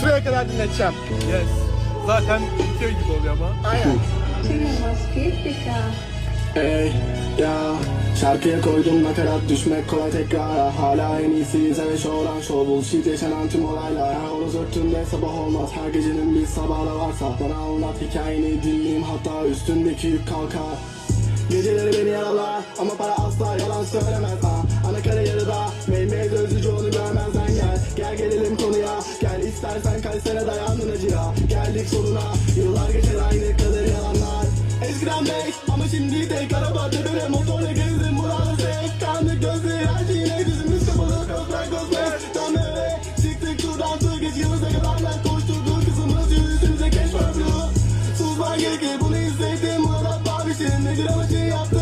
sonuna kadar dinleteceğim. Yes. Zaten bitiyor gibi oluyor ama. Aynen. Ey ya Şarkıya koydum nakarat düşmek kolay tekrar Hala en iyisi izle ve şovran şov Bullshit yaşanan tüm olaylar Her horoz örttüğünde sabah olmaz Her gecenin bir sabahı varsa Bana anlat hikayeni dinleyeyim Hatta üstündeki yük kalkar Geceleri beni yaralar Ama para asla yalan söylemez İstersen kalsene dayandın acıya. Geldik sonuna. Yıllar geçer aynı kadar yalanlar. Eskiden bek ama şimdi tek Araba tepede motorla gezdim Burada zevk Kanlı gözleri her şey yine dizimiz kapalı. Gözler gözler. Tam eve. Çıktık turdan tur Geç yıldıza kadar ben koşturdu Kızımız yüz üstümüze keşfetmiyor Susman gerekir bunu hissettim. Burada babişin Nedir amacı yaptı.